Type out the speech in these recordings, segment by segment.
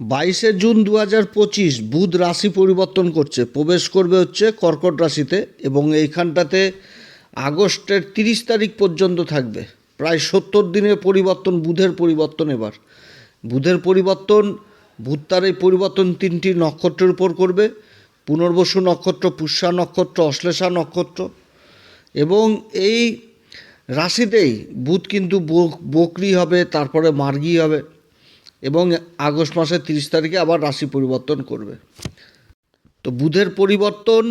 বাইশে জুন দু হাজার পঁচিশ বুধ রাশি পরিবর্তন করছে। প্রবেশ করবে হচ্ছে কর্কট রাশিতে এবং এইখানটাতে আগস্টের তিরিশ তারিখ পর্যন্ত থাকবে। প্রায় সত্তর দিনের পরিবর্তন, বুধের পরিবর্তন এবার। বুধের পরিবর্তন, বুধ তার এই পরিবর্তন তিনটি নক্ষত্রের উপর করবে। পুনর্বসু নক্ষত্র, পুষ্যা নক্ষত্র, অশ্লেষা নক্ষত্র এবং এই রাশিতেই বুধ কিন্তু বক- বকরি হবে, তারপরে মার্গী হবে। এবং আগস্ট মাসের তিরিশ তারিখে আবার রাশি পরিবর্তন করবে। তো বুধের পরিবর্তন,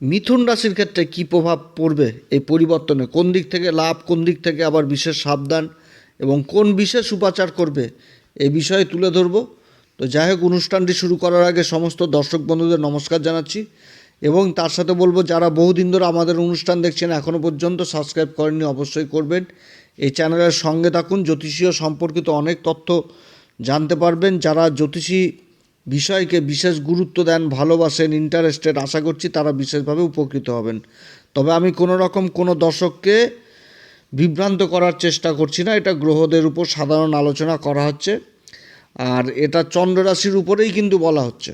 মিথুন রাশির ক্ষেত্রে কী প্রভাব পড়বে এই পরিবর্তনে? কোন দিক থেকে লাভ, কোন দিক থেকে আবার বিশেষ সাবধান এবং কোন বিশেষ উপাচার করবে এই বিষয়ে তুলে ধরব। তো যাই হোক, অনুষ্ঠানটি শুরু করার আগে সমস্ত দর্শক বন্ধুদের নমস্কার জানাচ্ছি এবং তার সাথে বলব, যারা বহুদিন ধরে আমাদের অনুষ্ঠান দেখছেন এখনও পর্যন্ত সাবস্ক্রাইব করেননি, অবশ্যই করবেন। এই চ্যানেলের সঙ্গে থাকুন, জ্যোতিষীয় সম্পর্কিত অনেক তথ্য জানতে পারবেন, যারা জ্যোতিষী বিষয়কে বিশেষ গুরুত্ব দেন, ভালোবাসেন ইন্টারেস্টেড আশা করছি তারা বিশেষভাবে উপকৃত হবেন। তবে আমি কোনো রকম কোনো দর্শককে বিভ্রান্ত করার চেষ্টা করছি না, এটা গ্রহদের উপর সাধারণ আলোচনা করা হচ্ছে, আর এটা চন্দ্ররাশির উপরেই কিন্তু বলা হচ্ছে।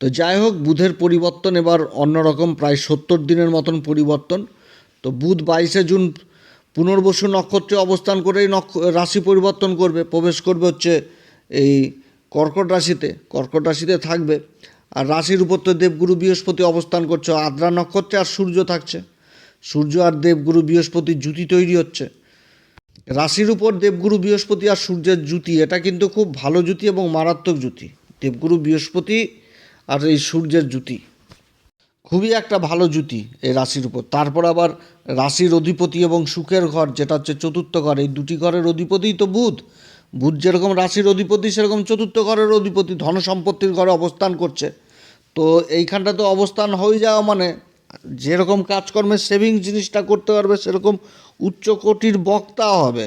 তো যাই হোক, বুধের পরিবর্তন এবার অন্যরকম, প্রায় সত্তর দিনের মতন পরিবর্তন। তো বুধ বাইশে জুন পুনর্বসু নক্ষত্রে অবস্থান করেই নক্ষ, রাশি পরিবর্তন করবে, প্রবেশ করবে হচ্ছে এই কর্কট রাশিতে কর্কট রাশিতে থাকবে। আর রাশির উপর তো দেবগুরু বৃহস্পতি অবস্থান করছে, আদ্রা নক্ষত্রে আর সূর্য থাকছে। সূর্য আর দেবগুরু বৃহস্পতি জুতি তৈরি হচ্ছে। রাশির উপর দেবগুরু বৃহস্পতি আর সূর্যের জুতি, এটা কিন্তু খুব ভালো জুতি এবং মারাত্মক জুতি। দেবগুরু বৃহস্পতি আর এই সূর্যের জুতি। খুবই একটা ভালো জুতি এই রাশির উপর। তারপর আবার রাশির অধিপতি এবং সুখের ঘর, যেটা হচ্ছে চতুর্থ ঘর, এই দুটি ঘরের অধিপতিই তো বুধ। বুধ যেরকম রাশির অধিপতি, সেরকম চতুর্থ ঘরের অধিপতি, ধন সম্পত্তির ঘরে অবস্থান করছে। তো এইখানটা তো অবস্থান হয়ে যাওয়া মানে যেরকম কাজকর্মের সেভিং জিনিসটা করতে পারবে, সেরকম উচ্চকোটির বক্তা হবে।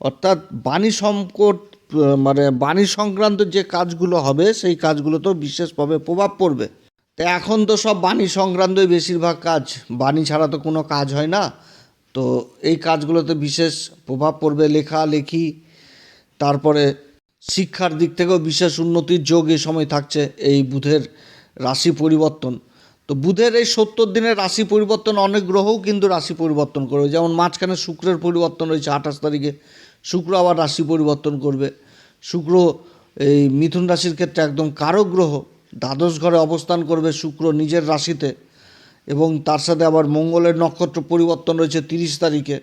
অর্থাৎ বাণী সংকট মানে বাণী সংক্রান্ত যে কাজগুলো হবে, সেই কাজগুলোতেও বিশেষভাবে প্রভাব পড়বে। তো এখন তো সব বাণী সংক্রান্তই বেশিরভাগ কাজ। বাণী ছাড়া তো কোনো কাজ হয় না। তো এই কাজগুলোতে বিশেষ প্রভাব পড়বে লেখালেখি তারপরে শিক্ষার দিক থেকেও বিশেষ উন্নতির যোগ এই সময় থাকছে এই বুধের রাশি পরিবর্তন। তো বুধের এই সত্তর দিনের রাশি পরিবর্তন অনেক গ্রহও কিন্তু রাশি পরিবর্তন করবে। যেমন মাঝখানে শুক্রের পরিবর্তন রয়েছে আঠাশ তারিখে। শুক্র আবার রাশি পরিবর্তন করবে। শুক্র এই মিথুন রাশির ক্ষেত্রে একদম কারক গ্রহ। দ্বাদশ ঘরে অবস্থান করবে শুক্র নিজের রাশিতে এবং তার সাথে আবার মঙ্গলের নক্ষত্র পরিবর্তন রয়েছে তিরিশ তারিখে।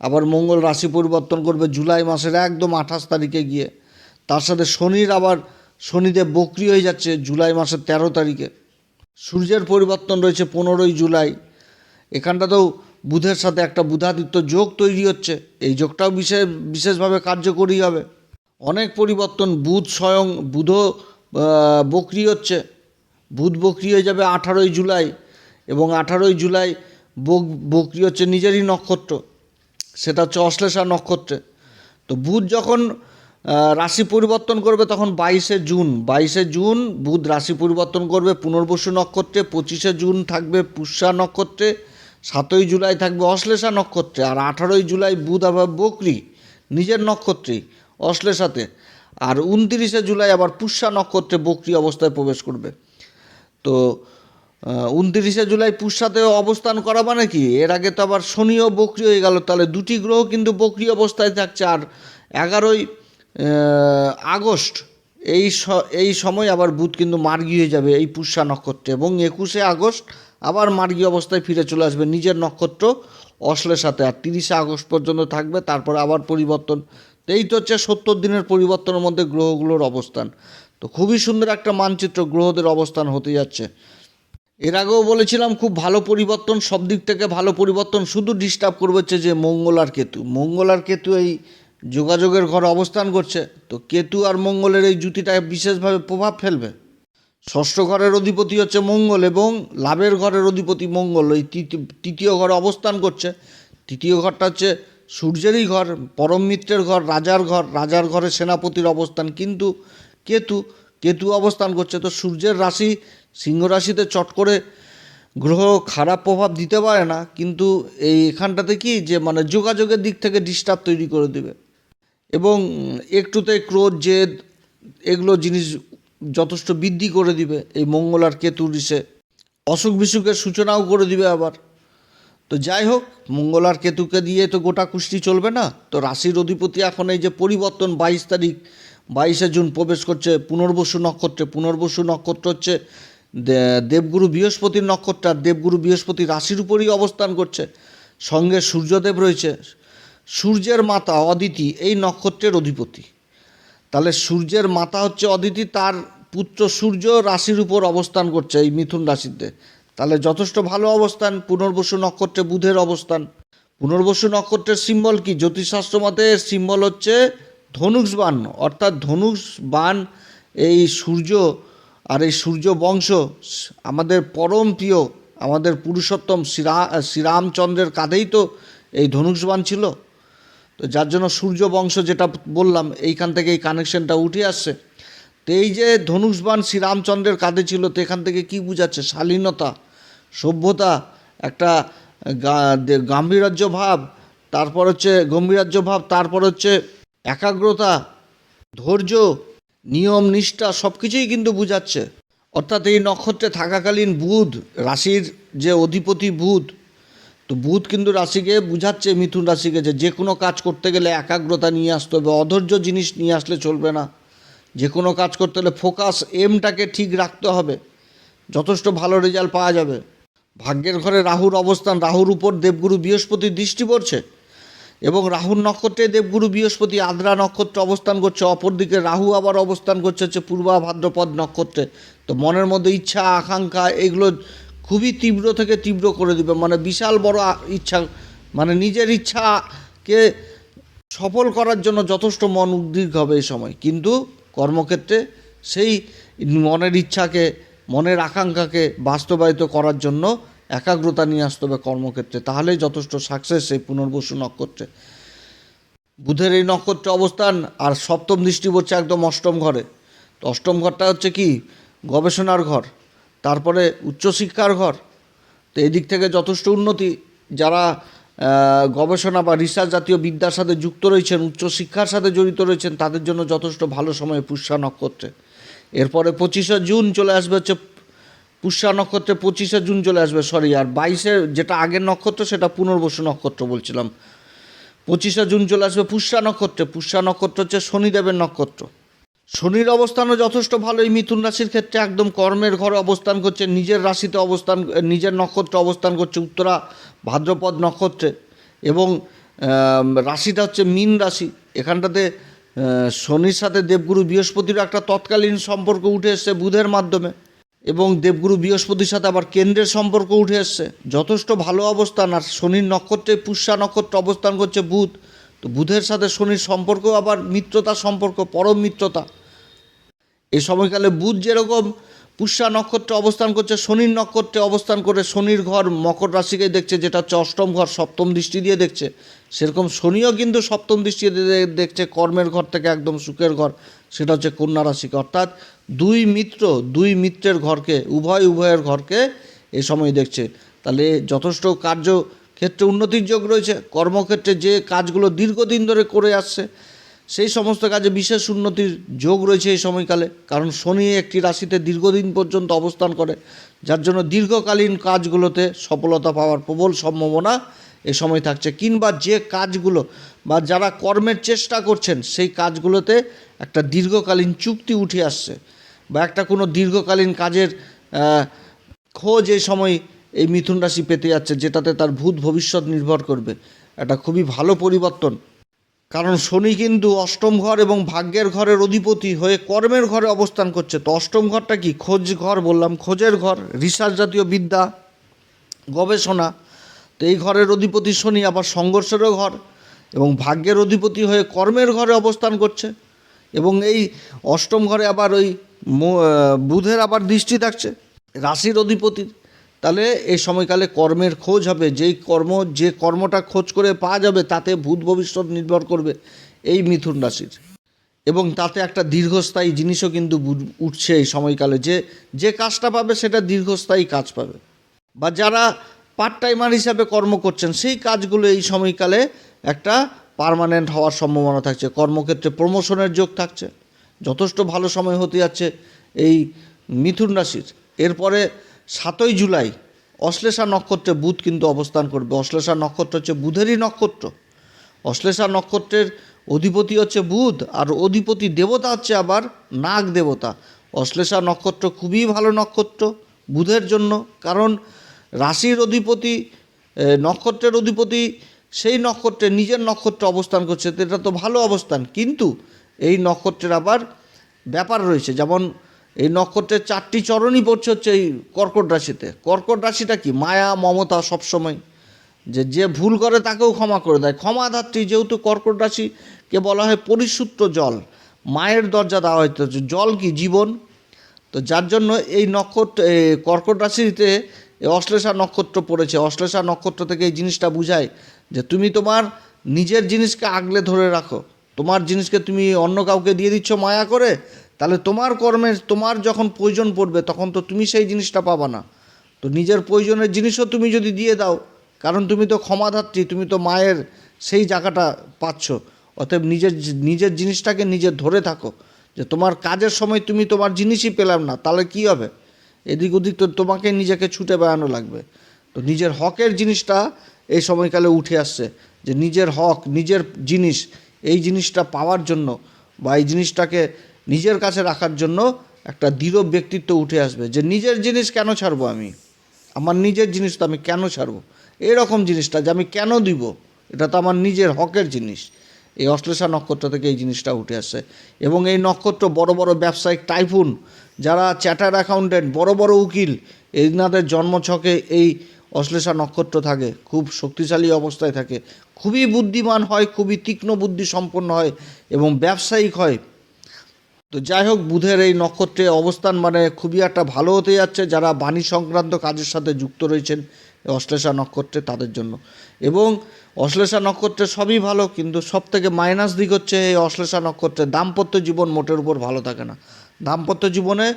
আবার মঙ্গল রাশি পরিবর্তন করবে জুলাই মাসের একদম আঠাশ তারিখে গিয়ে। তার সাথে শনির আবার শনিদেব বক্রি হয়ে যাচ্ছে জুলাই মাসের তেরো তারিখে। সূর্যের পরিবর্তন রয়েছে পনেরোই জুলাই। এখানটাতেও বুধের সাথে একটা বুধাদিত্য যোগ তৈরি হচ্ছে। এই যোগটাও বিশেষ বিশেষভাবে কার্যকরী হবে। অনেক পরিবর্তন বুধ স্বয়ং আহ, বক্রি হচ্ছে। বুধ বকরি হয়ে যাবে আঠারোই জুলাই এবং আঠারোই জুলাই বক- বকরি হচ্ছে নিজেরই নক্ষত্র। সেটা হচ্ছে অশ্লেষা নক্ষত্রে। তো বুধ যখন রাশি পরিবর্তন করবে তখন বাইশে জুন। বাইশে জুন বুধ রাশি পরিবর্তন করবে পুনর্বসু নক্ষত্রে, পঁচিশে জুন থাকবে পুষ্যা নক্ষত্রে, সাতই জুলাই থাকবে অশ্লেষা নক্ষত্রে। আর আঠারোই জুলাই বুধ আবার বকরি, নিজের নক্ষত্রেই, অশ্লেষাতে। আর উনতিরিশে জুলাই আবার পুষ্যা নক্ষত্রে বকরি অবস্থায় প্রবেশ করবে। তো উনতিরিশে জুলাই পুষ্যাতে অবস্থান করা মানে কি? এর আগে তো আবার শনিও বকরি হয়ে গেল, তাহলে দুটি গ্রহ কিন্তু বকরি অবস্থায় থাকছে। আর এগারোই আগস্ট, এই এই সময় আবার বুধ কিন্তু মার্গী হয়ে যাবে এই পুষ্যা নক্ষত্রে। এবং একুশে আগস্ট আবার মার্গী অবস্থায় ফিরে চলে আসবে নিজের নক্ষত্র অশ্লের সাথে আর তিরিশে আগস্ট পর্যন্ত থাকবে, তারপরে আবার পরিবর্তন তো এই তো হচ্ছে সত্তর দিনের পরিবর্তনের মধ্যে গ্রহগুলোর অবস্থান। তো খুবই সুন্দর একটা মানচিত্র গ্রহদের অবস্থান হতে যাচ্ছে। এর আগেও বলেছিলাম, খুব ভালো পরিবর্তন, সব দিক থেকে ভালো পরিবর্তন শুধু ডিস্টার্ব করবে হচ্ছে যে মঙ্গল আর কেতু। মঙ্গল আর কেতু এই যোগাযোগের ঘরে অবস্থান করছে। তো কেতু আর মঙ্গলের এই জুতিটা বিশেষভাবে প্রভাব ফেলবে। ষষ্ঠ ঘরের অধিপতি হচ্ছে মঙ্গল এবং লাভের ঘরের অধিপতি মঙ্গল। এই তৃতীয়- তৃতীয় ঘরে অবস্থান করছে। তৃতীয় ঘরটা হচ্ছে সূর্যেরই ঘর, পরম মিত্রের ঘর, রাজার ঘর, রাজার ঘরে সেনাপতির অবস্থান। কিন্তু কেতু কেতু অবস্থান করছে। তো সূর্যের রাশি সিংহ রাশিতে চট করে গ্রহ খারাপ প্রভাব দিতে পারে না, কিন্তু এই এখানটাতে কি? যে মানে যোগাযোগের দিক থেকে ডিস্টার্ব তৈরি করে দেবে। এবং একটুতে ক্রোধ, জেদ, এগুলো জিনিস যথেষ্ট বৃদ্ধি করে দিবে। এই মঙ্গল আর কেতুর ইসে অসুখ বিসুখের সূচনাও করে দিবে আবার। তো যাই হোক, মঙ্গল আর কেতুকে দিয়ে তো গোটা কুষ্টি চলবে না। তো রাশির অধিপতি এখন এই যে পরিবর্তন বাইশ তারিখ, বাইশে জুন প্রবেশ করছে, পুনর্বসু নক্ষত্রে, পুনর্বসু নক্ষত্র হচ্ছে দেবগুরু বৃহস্পতির নক্ষত্র, আর দেবগুরু বৃহস্পতি রাশির উপরই অবস্থান করছে। সঙ্গে সূর্যদেব রয়েছে। সূর্যের মাতা অদিতি এই নক্ষত্রের অধিপতি। তাহলে সূর্যের মাতা হচ্ছে অদিতি, তার পুত্র সূর্য রাশির উপর অবস্থান করছে এই মিথুন রাশিতে। তাহলে যথেষ্ট ভালো অবস্থান, পুনর্বসু নক্ষত্রে বুধের অবস্থান। পুনর্বসু নক্ষত্রের সিম্বল কি? জ্যোতিষশাস্ত্র মতে সিম্বল হচ্ছে ধনুষ বান, অর্থাৎ ধনুষ বান এই সূর্য আর এই সূর্য বংশ আমাদের পরম প্রিয়, আমাদের পুরুষোত্তম শ্রীরা, শ্রীরামচন্দ্রের কাঁধেই তো এই ধনুষবান ছিল। তো যার জন্য সূর্য বংশ যেটা বললাম, এইখান থেকে এই কানেকশনটা উঠে আসছে। তো এই যে ধনুষবান শ্রীরামচন্দ্রের কাঁধে ছিল, তো এখান থেকে কি বোঝাচ্ছে? শালীনতা। সভ্যতা, একটা গাম্ভীর্য ভাব, তারপর হচ্ছে গম্ভীরাজ্য ভাব, তারপর হচ্ছে একাগ্রতা, ধৈর্য, নিয়ম, নিষ্ঠা সব কিছুই কিন্তু বোঝাচ্ছে। অর্থাৎ এই নক্ষত্রে থাকাকালীন বুধ, রাশির যে অধিপতি বুধ, তো বুধ কিন্তু রাশিকে বুঝাচ্ছে, মিথুন রাশিকে যে যে কোনো কাজ করতে গেলে একাগ্রতা নিয়ে আসতে হবে, অধৈর্য জিনিস নিয়ে আসলে চলবে না। যে কোনো কাজ করতে হলে ফোকাস এমটাকে ঠিক রাখতে হবে, যথেষ্ট ভালো রেজাল্ট পাওয়া যাবে। ভাগ্যের ঘরে রাহুর অবস্থান, রাহুর উপর দেবগুরু বৃহস্পতির দৃষ্টি পড়ছে এবং রাহুর নক্ষত্রে দেবগুরু বৃহস্পতি আদ্রা নক্ষত্রে অবস্থান করছে, অপরদিকে রাহু আবার অবস্থান করছে হচ্ছে পূর্বা ভাদ্রপদ নক্ষত্রে। তো মনের মধ্যে ইচ্ছা, আকাঙ্ক্ষা এগুলো খুবই তীব্র থেকে তীব্র করে দিবে। মানে বিশাল বড় ইচ্ছা মানে নিজের ইচ্ছাকে সফল করার জন্য যথেষ্ট মন উদ্বিগ হবে এই সময়। কিন্তু কর্মক্ষেত্রে সেই মনের ইচ্ছাকে মনের আকাঙ্ক্ষাকে বাস্তবায়িত করার জন্য একাগ্রতা নিয়ে আসতে হবে কর্মক্ষেত্রে। তাহলেই যথেষ্ট সাকসেস এই পুনর্বসু নক্ষত্রে। বুধের এই নক্ষত্রে অবস্থান আর সপ্তম দৃষ্টি পড়ছে একদম অষ্টম ঘরে। তো অষ্টম ঘরটা হচ্ছে কি? গবেষণার ঘর, তারপরে উচ্চশিক্ষার ঘর। তো এদিক থেকে যথেষ্ট উন্নতি। যারা গবেষণা বা রিসার্চ জাতীয় বিদ্যার সাথে যুক্ত রয়েছেন, উচ্চশিক্ষার সাথে জড়িত রয়েছেন, তাদের জন্য যথেষ্ট ভালো সময় পুষ্যা নক্ষত্রে। এরপরে পঁচিশে জুন চলে আসবে হচ্ছে পুষ্যা নক্ষত্রে পঁচিশে জুন চলে আসবে সরি আর বাইশে যেটা আগের নক্ষত্র সেটা পুনর্বসু নক্ষত্র বলছিলাম। পঁচিশে জুন চলে আসবে পুষ্যা নক্ষত্রে, পুষ্যা নক্ষত্র হচ্ছে শনিদেবের নক্ষত্র। শনির অবস্থানও যথেষ্ট ভালো, এই মিথুন রাশির ক্ষেত্রে একদম কর্মের ঘরে অবস্থান করছে, নিজের রাশিতে অবস্থান, নিজের নক্ষত্রে অবস্থান করছে উত্তরা ভাদ্রপদ নক্ষত্রে এবং রাশিটা হচ্ছে মীন রাশি, এখানটাতে শনির সাথে দেবগুরু বৃহস্পতির একটা তৎকালীন সম্পর্ক উঠে এসছে বুধের মাধ্যমে। এবং দেবগুরু বৃহস্পতির সাথে আবার কেন্দ্রের সম্পর্ক উঠে এসছে। যথেষ্ট ভালো অবস্থান, আর শনির নক্ষত্রে পুষ্যা নক্ষত্র অবস্থান করছে বুধ। তো বুধের সাথে শনির সম্পর্ক আবার মিত্রতা সম্পর্ক, পরম মিত্রতা। এই সময়কালে বুধ যেরকম পুষ্যা নক্ষত্রে অবস্থান করছে, শনির নক্ষত্রে অবস্থান করে শনির ঘর মকর রাশিকে দেখছে, যেটা হচ্ছে অষ্টম ঘর, সপ্তম দৃষ্টি দিয়ে দেখছে। সেরকম শনিও কিন্তু সপ্তম দৃষ্টি দিয়ে দেখছে, কর্মের ঘর থেকে একদম সুখের ঘর, সেটা হচ্ছে কন্যা রাশিকে। অর্থাৎ দুই মিত্র, দুই মিত্রের ঘরকে, উভয় উভয়ের ঘরকে এ সময় দেখছে। তাহলে যথেষ্ট কার্য ক্ষেত্রে উন্নতির যোগ রয়েছে, কর্মক্ষেত্রে যে কাজগুলো দীর্ঘদিন ধরে করে আসছে সেই সমস্ত কাজে বিশেষ উন্নতির যোগ রয়েছে এই সময়কালে, কারণ শনি একটি রাশিতে দীর্ঘদিন পর্যন্ত অবস্থান করে, যার জন্য দীর্ঘকালীন কাজগুলোতে সফলতা পাওয়ার প্রবল সম্ভাবনা এ সময় থাকছে। কিংবা যে কাজগুলো বা যারা কর্মের চেষ্টা করছেন, সেই কাজগুলোতে একটা দীর্ঘকালীন চুক্তি উঠে আসছে বা একটা কোনো দীর্ঘকালীন কাজের খোঁজ এই সময় এই মিথুন রাশি পেতে যাচ্ছে, যেটাতে তার ভূত ভবিষ্যৎ নির্ভর করবে। একটা খুবই ভালো পরিবর্তন কারণ শনি কিন্তু অষ্টম ঘর এবং ভাগ্যের ঘরের অধিপতি হয়ে কর্মের ঘরে অবস্থান করছে। তো অষ্টম ঘরটা কি? খোঁজ ঘর বললাম। খোঁজের ঘর, রিসার্চ জাতীয় বিদ্যা, গবেষণা। তো এই ঘরের অধিপতি শনি, আবার সংঘর্ষেরও ঘর এবং ভাগ্যের অধিপতি হয়ে কর্মের ঘরে অবস্থান করছে এবং এই অষ্টম ঘরে আবার ওই বুধের আবার দৃষ্টি থাকছে, রাশির অধিপতির। তাহলে এই সময়কালে কর্মের খোঁজ হবে, যেই কর্ম, যে কর্মটা খোঁজ করে পাওয়া যাবে, তাতে ভূত ভবিষ্যৎ নির্ভর করবে এই মিথুন রাশির। এবং তাতে একটা দীর্ঘস্থায়ী জিনিসও কিন্তু উঠছে এই সময়কালে যে যে কাজটা পাবে সেটা দীর্ঘস্থায়ী কাজ পাবে। বা যারা পার্ট টাইমার হিসাবে কর্ম করছেন, সেই কাজগুলো এই সময়কালে একটা পার্মানেন্ট হওয়ার সম্ভাবনা থাকছে। কর্মক্ষেত্রে প্রমোশনের যোগ থাকছে। যথেষ্ট ভালো সময় হতে যাচ্ছে এই মিথুন রাশির। এরপরে সাতই জুলাই, অশ্লেষা নক্ষত্রে বুধ কিন্তু অবস্থান করবে। অশ্লেষা নক্ষত্র হচ্ছে বুধেরই নক্ষত্র। অশ্লেষা নক্ষত্রের অধিপতি হচ্ছে বুধ, আর অধিপতি দেবতা হচ্ছে আবার নাগ দেবতা। অশ্লেষা নক্ষত্র খুবই ভালো নক্ষত্র বুধের জন্য, কারণ রাশির অধিপতি নক্ষত্রের অধিপতি সেই নক্ষত্রে নিজের নক্ষত্রে অবস্থান করছে এটা তো ভালো অবস্থান। কিন্তু এই নক্ষত্রের আবার ব্যাপার রয়েছে, যেমন এই নক্ষত্রের চারটি চরণই পড়ছে হচ্ছে এই কর্কট রাশিতে। কর্কট রাশিটা কি? মায়া, মমতা সবসময়। যে যে ভুল করে তাকেও ক্ষমা করে দেয়। ক্ষমাধাত্রী যেহেতু কর্কট রাশিকে বলা হয় পরিশুদ্ধ জল, মায়ের দরজা দেওয়া হয়তো জল কি? জীবন। তো যার জন্য এই নক্ষত্র কর্কট রাশিতে অশ্লেষা নক্ষত্র পড়েছে। অশ্লেষা নক্ষত্র থেকে এই জিনিসটা বুঝায় যে, তুমি তোমার নিজের জিনিসকে আগলে ধরে রাখো। তোমার জিনিসকে তুমি অন্য কাউকে দিয়ে দিচ্ছ মায়া করে তাহলে তোমার কর্মের তোমার যখন প্রয়োজন পড়বে, তখন তো তুমি সেই জিনিসটা পাবা না। তো নিজের প্রয়োজনের জিনিসও তুমি যদি দিয়ে দাও, কারণ তুমি তো ক্ষমাধাত্রী, তুমি তো মায়ের সেই জায়গাটা পাচ্ছ। অতএব নিজের নিজের জিনিসটাকে নিজে ধরে থাকো। যে তোমার কাজের সময় তুমি তোমার জিনিসই পেলাম না, তাহলে কি হবে? এদিক ওদিক তো তোমাকে নিজেকে ছুটে বেড়ানো লাগবে। তো নিজের হকের জিনিসটা এই সময়কালে উঠে আসছে। যে নিজের হক, নিজের জিনিস, এই জিনিসটা পাওয়ার জন্য বা এই জিনিসটাকে নিজের কাছে রাখার জন্য একটা দৃঢ় ব্যক্তিত্ব উঠে আসবে যে নিজের জিনিস কেন ছাড়বো আমি? আমার নিজের জিনিস তো আমি কেন ছাড়বো? এরকম জিনিসটা যে আমি কেন দিব? এটা তো আমার নিজের হকের জিনিস। এই অশ্লেষা নক্ষত্র থেকে এই জিনিসটা উঠে আসছে। এবং এই নক্ষত্র বড় বড় ব্যবসায়িক টাইফুন যারা চ্যাটার অ্যাকাউন্টেন্ট বড় বড় উকিল, এনাদের জন্মছকে এই অশ্লেষা নক্ষত্র থাকে, খুব শক্তিশালী অবস্থায় থাকে, খুবই বুদ্ধিমান হয়, খুবই তীক্ষ্ণ বুদ্ধি সম্পন্ন হয় এবং ব্যবসায়িক হয়। তো যাই হোক, বুধের এই নক্ষত্রে অবস্থান মানে খুবই একটা ভালো হতে যাচ্ছে। যারা বাণী সংক্রান্ত কাজের সাথে যুক্ত রয়েছেন অশ্লেষা নক্ষত্রে তাদের জন্য। এবং অশ্লেষা নক্ষত্রে সবই ভালো, কিন্তু সব থেকে মাইনাস দিক হচ্ছে এই অশ্লেষা নক্ষত্রে দাম্পত্য জীবন মোটের উপর ভালো থাকে না। দাম্পত্য জীবনে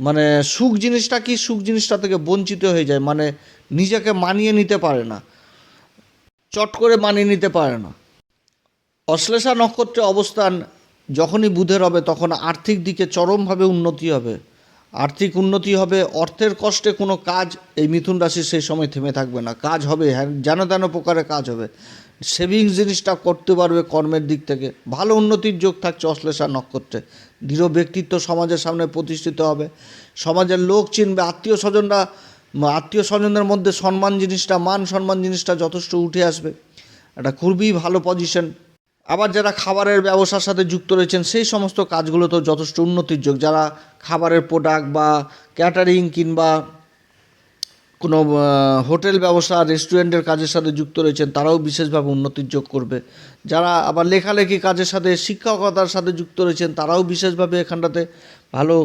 মানে সুখ জিনিসটা কি? সুখ জিনিসটা থেকে বঞ্চিত হয়ে যায় মানে নিজেকে মানিয়ে নিতে পারে না। চট করে মানিয়ে নিতে পারে না। অশ্লেষা নক্ষত্রে অবস্থান যখনই বুধের হবে, তখন আর্থিক দিকে চরমভাবে উন্নতি হবে। আর্থিক উন্নতি হবে, অর্থের কষ্টে কোনো কাজ এই মিথুন রাশির সেই সময় থেমে থাকবে না। কাজ হবে হ্যাঁ যেন তেন প্রকারে কাজ হবে। সেভিংস জিনিসটা করতে পারবে কর্মের দিক থেকে। ভালো উন্নতির যোগ থাকছে অশ্লেষা নক্ষত্রে। দৃঢ় ব্যক্তিত্ব সমাজের সামনে প্রতিষ্ঠিত হবে। সমাজের লোক চিনবে, আত্মীয় স্বজনরা, আত্মীয় স্বজনদের মধ্যে সম্মান জিনিসটা, মান সম্মান জিনিসটা যথেষ্ট উঠে আসবে। একটা খুবই ভালো পজিশন আবার যারা খাবারের ব্যবসার সাথে যুক্ত রয়েছেন, সেই সমস্ত কাজগুলোতেও যথেষ্ট উন্নতির যোগ। যারা খাবারের প্রোডাক্ট বা ক্যাটারিং কিংবা কোনো হোটেল ব্যবসা রেস্টুরেন্টের কাজের সাথে যুক্ত রয়েছেন, তারাও বিশেষভাবে উন্নতির যোগ করবে। যারা আবার লেখালেখি কাজের সাথে, শিক্ষকতার সাথে যুক্ত রয়েছেন, তারাও বিশেষভাবে এখানটাতে ভালো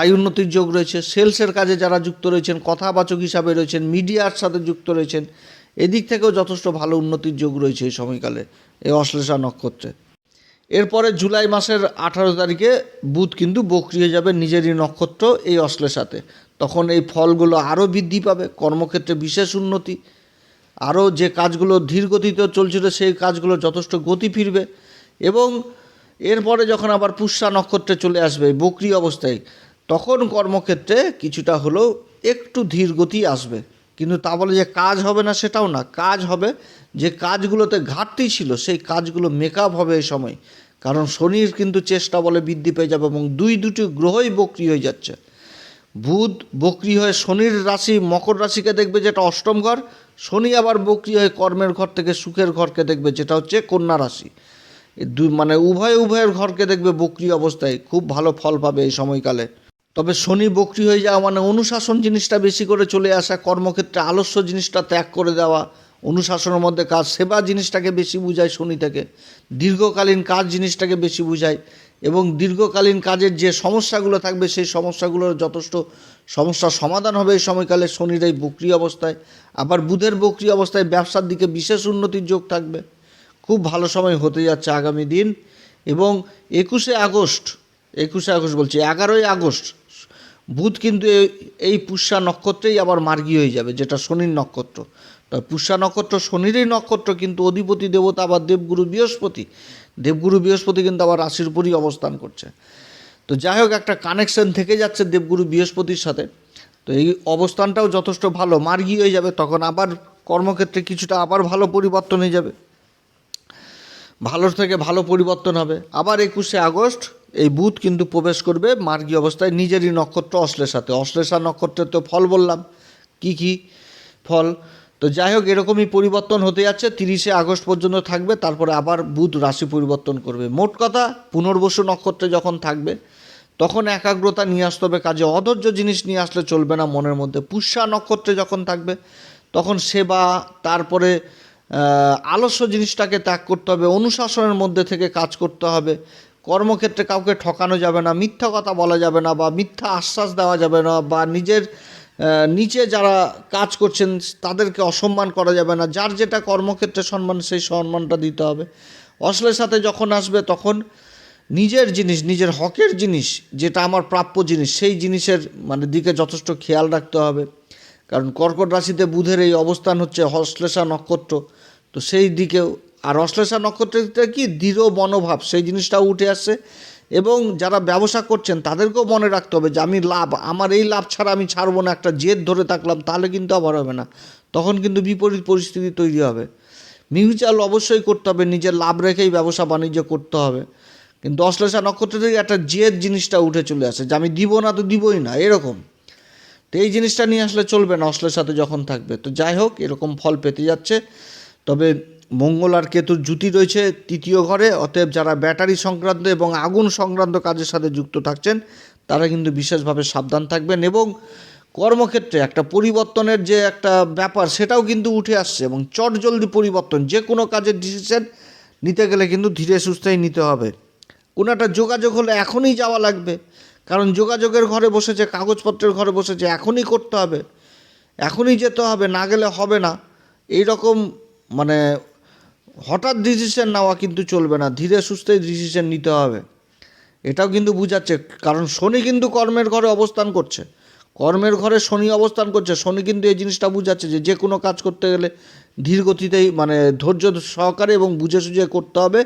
আয় উন্নতির যোগ রয়েছে। সেলসের কাজে যারা যুক্ত রয়েছেন, কথাবাচক হিসাবে রয়েছেন মিডিয়ার সাথে যুক্ত রয়েছেন এদিক থেকেও যথেষ্ট ভালো উন্নতির যোগ রয়েছে এই সময়কালে, এই অশ্লেষা নক্ষত্রে। এরপরে জুলাই মাসের আঠারো তারিখে বুধ কিন্তু বকরি হয়ে যাবে নিজেরই নক্ষত্র এই অশ্লেষাতে। তখন এই ফলগুলো আরও বৃদ্ধি পাবে, কর্মক্ষেত্রে বিশেষ উন্নতি। আরও যে কাজগুলো ধীর গতিতে চলছিল সেই কাজগুলো যথেষ্ট গতি ফিরবে এবং এরপরে যখন আবার পুষ্যা নক্ষত্রে চলে আসবে বকরি অবস্থায়, তখন কর্মক্ষেত্রে কিছুটা হলেও একটু ধীর গতি আসবে। কিন্তু তা বলে যে কাজ হবে না সেটাও না। কাজ হবে যে কাজগুলোতে ঘাটতি ছিল, সেই কাজগুলো মেকআপ হবে এই সময়। কারণ শনির কিন্তু চেষ্টা বলে বৃদ্ধি পেয়ে যাবে এবং দুই দুটি গ্রহই বকরি হয়ে যাচ্ছে। বুধ বকরি হয়ে শনির রাশি, মকর রাশিকে দেখবে যেটা অষ্টম ঘর, শনি আবার বকরি হয়ে কর্মের ঘর থেকে সুখের ঘরকে দেখবে যেটা হচ্ছে কন্যা রাশি। দুই মানে উভয় উভয়ের ঘরকে দেখবে বকরি অবস্থায়। খুব ভালো ফল পাবে এই সময়কালে। তবে শনি বকরি হয়ে যাওয়া মানে অনুশাসন জিনিসটা বেশি করে চলে আসা, কর্মক্ষেত্রে আলস্য জিনিসটা ত্যাগ করে দেওয়া, অনুশাসনের মধ্যে কাজ, সেবা জিনিসটাকে বেশি বুঝায় শনি থেকে। দীর্ঘকালীন কাজ জিনিসটাকে বেশি বুঝায় এবং দীর্ঘকালীন কাজের যে সমস্যাগুলো থাকবে, সেই সমস্যাগুলোর যথেষ্ট সমস্যার সমাধান হবে এই সময়কালে শনির এই বকরি অবস্থায়। আবার বুধের বকরি অবস্থায় ব্যবসার দিকে বিশেষ উন্নতির যোগ থাকবে। খুব ভালো সময় হতে যাচ্ছে আগামী দিন এবং একুশে আগস্ট একুশে আগস্ট বলছি, এগারোই আগস্ট বুধ কিন্তু এই- পুষ্যা নক্ষত্রেই আবার মার্গী হয়ে যাবে, যেটা শনির নক্ষত্র। তা পুষ্যা নক্ষত্র, শনিরই নক্ষত্র কিন্তু অধিপতি, দেবতা আবার দেবগুরু বৃহস্পতি। দেবগুরু বৃহস্পতি কিন্তু আবার রাশির উপরই অবস্থান করছে। তো যাই হোক, একটা কানেকশন থেকে যাচ্ছে দেবগুরু বৃহস্পতির সাথে। তো এই অবস্থানটাও যথেষ্ট ভালো, মার্গী হয়ে যাবে, তখন আবার কর্মক্ষেত্রে কিছুটা আবার ভালো পরিবর্তন হয়ে যাবে। ভালোর থেকে ভালো পরিবর্তন হবে। আবার একুশে আগস্ট এই বুধ কিন্তু প্রবেশ করবে মার্গী অবস্থায় নিজেরই নক্ষত্র অশ্লেষাতে অশ্লেষা নক্ষত্রের তো ফল বললাম। কি কি ফল? তো যাই হোক, এরকমই পরিবর্তন হতে যাচ্ছে। তিরিশে আগস্ট পর্যন্ত থাকবে, তারপরে আবার বুধ রাশি পরিবর্তন করবে। মোট কথা, পুনর্বসু নক্ষত্রে যখন থাকবে, তখন একাগ্রতা নিয়ে আসতে হবে কাজে। অধৈর্য জিনিস নিয়ে আসলে চলবে না মনের মধ্যে। পুষ্যা নক্ষত্রে যখন থাকবে, তখন সেবা, তারপরে আলস্য জিনিসটাকে ত্যাগ করতে হবে। অনুশাসনের মধ্যে থেকে কাজ করতে হবে। কর্মক্ষেত্রে কাউকে ঠকানো যাবে না, মিথ্যা কথা বলা যাবে না বা মিথ্যা আশ্বাস দেওয়া যাবে না বা নিজের নিচে যারা কাজ করছেন তাদেরকে অসম্মান করা যাবে না। যার যেটা কর্মক্ষেত্রে সম্মান, সেই সম্মানটা দিতে হবে। অশ্লের সাথে যখন আসবে তখন নিজের জিনিস, নিজের হকের জিনিস, যেটা আমার প্রাপ্য জিনিস, সেই জিনিসের মানে দিকে যথেষ্ট খেয়াল রাখতে হবে। কারণ কর্কট রাশিতে বুধের এই অবস্থান হচ্ছে অশ্লেষা নক্ষত্র, তো সেই দিকেও আর অশ্লেষা নক্ষত্রটা কি দৃঢ় মনোভাব, সেই জিনিসটাও উঠে আসছে এবং যারা ব্যবসা করছেন, তাদেরকেও মনে রাখতে হবে যে, আমি লাভ, আমার এই লাভ ছাড়া আমি ছাড়বো না, একটা জেদ ধরে থাকলাম, তাহলে কিন্তু আবার হবে না। তখন কিন্তু বিপরীত পরিস্থিতি তৈরি হবে। মিউচুয়াল অবশ্যই করতে হবে, নিজের লাভ রেখেই ব্যবসা বাণিজ্য করতে হবে। কিন্তু অশ্লেষা নক্ষত্র থেকে একটা জেদ জিনিসটা উঠে চলে আসে, যে, আমি দিব না তো দিবই না, এরকম। তো এই জিনিসটা নিয়ে আসলে চলবে না, অশ্লেষাতে যখন থাকবে। তো যাই হোক, এরকম ফল পেতে যাচ্ছে। তবে মঙ্গল আর কেতুর জুতি রয়েছে তৃতীয় ঘরে, অতএব যারা ব্যাটারি সংক্রান্ত এবং আগুন সংক্রান্ত কাজের সাথে যুক্ত থাকছেন, তারা কিন্তু বিশেষভাবে সাবধান থাকবেন এবং কর্মক্ষেত্রে একটা পরিবর্তনের যে একটা ব্যাপার, সেটাও কিন্তু উঠে আসছে এবং চটজলদি পরিবর্তন, যে কোনো কাজের ডিসিশন নিতে গেলে কিন্তু ধীরে সুস্থেই নিতে হবে। কোনো একটা যোগাযোগ হলে এখনই যাওয়া লাগবে, কারণ যোগাযোগের ঘরে বসেছে, কাগজপত্রের ঘরে বসেছে, এখনই করতে হবে, এখনই যেতে হবে, না গেলে হবে না। এই রকম মানে হঠাৎ ডিসিশন নেওয়া কিন্তু চলবে না, ধীরে সুস্থেই ডিসিশন নিতে হবে। এটাও কিন্তু বুঝাচ্ছে, কারণ শনি কিন্তু কর্মের ঘরে অবস্থান করছে। কর্মের ঘরে শনি অবস্থান করছে, শনি কিন্তু এই জিনিসটা বুঝাচ্ছে যে যে কোনো কাজ করতে গেলে ধীর গতিতেই মানে ধৈর্য সহকারে এবং বুঝে সুঝে করতে হবে।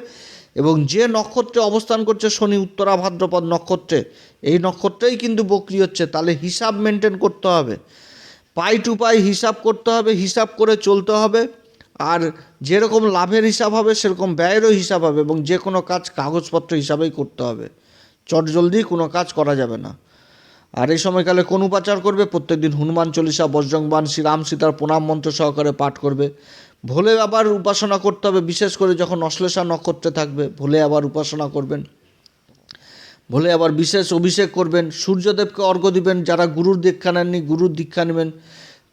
এবং যে নক্ষত্রে অবস্থান করছে শনি, উত্তরা ভাদ্রপদ নক্ষত্রে, এই নক্ষত্রেই কিন্তু বকরি হচ্ছে, তাহলে হিসাব মেনটেন করতে হবে। পাই টু পাই হিসাব করতে হবে, হিসাব করে চলতে হবে। আর যেরকম লাভের হিসাব হবে, সেরকম ব্যয়েরও হিসাব হবে এবং যে কোনো কাজ কাগজপত্র হিসাবেই করতে হবে। চটজলদি কোনো কাজ করা যাবে না। আর এই সময়কালে কোন উপাচার করবে? প্রত্যেকদিন হনুমান চল্লিশা বজ্রংবান শ্রীরাম সীতার প্রণাম মন্ত্র সহকারে পাঠ করবে। ভোলে আবার উপাসনা করতে হবে, বিশেষ করে যখন অশ্লেষা নক্ষত্রে থাকবে, ভোলে আবার উপাসনা করবেন। ভোলে আবার বিশেষ অভিষেক করবেন। সূর্যদেবকে অর্ঘ্য দিবেন, যারা গুরুর দীক্ষা নেননি, গুরুর দীক্ষা নেবেন।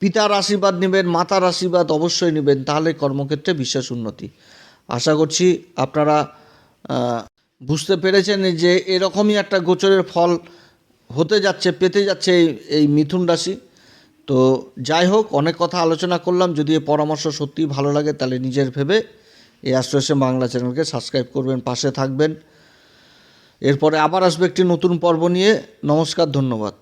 পিতার আশীর্বাদ নেবেন, মাতার আশীর্বাদ অবশ্যই নেবেন, তাহলে কর্মক্ষেত্রে বিশেষ উন্নতি। আশা করছি আপনারা বুঝতে পেরেছেন যে এরকমই একটা গোচরের ফল হতে যাচ্ছে, পেতে যাচ্ছে এই মিথুন রাশি। তো যাই হোক, অনেক কথা আলোচনা করলাম, যদি এই পরামর্শ সত্যিই ভালো লাগে তাহলে নিজের ভেবে এই অ্যাস্ট্রোএসএম বাংলা চ্যানেলকে সাবস্ক্রাইব করবেন, পাশে থাকবেন। এরপরে আবার আসবে একটি নতুন পর্ব নিয়ে। নমস্কার, ধন্যবাদ।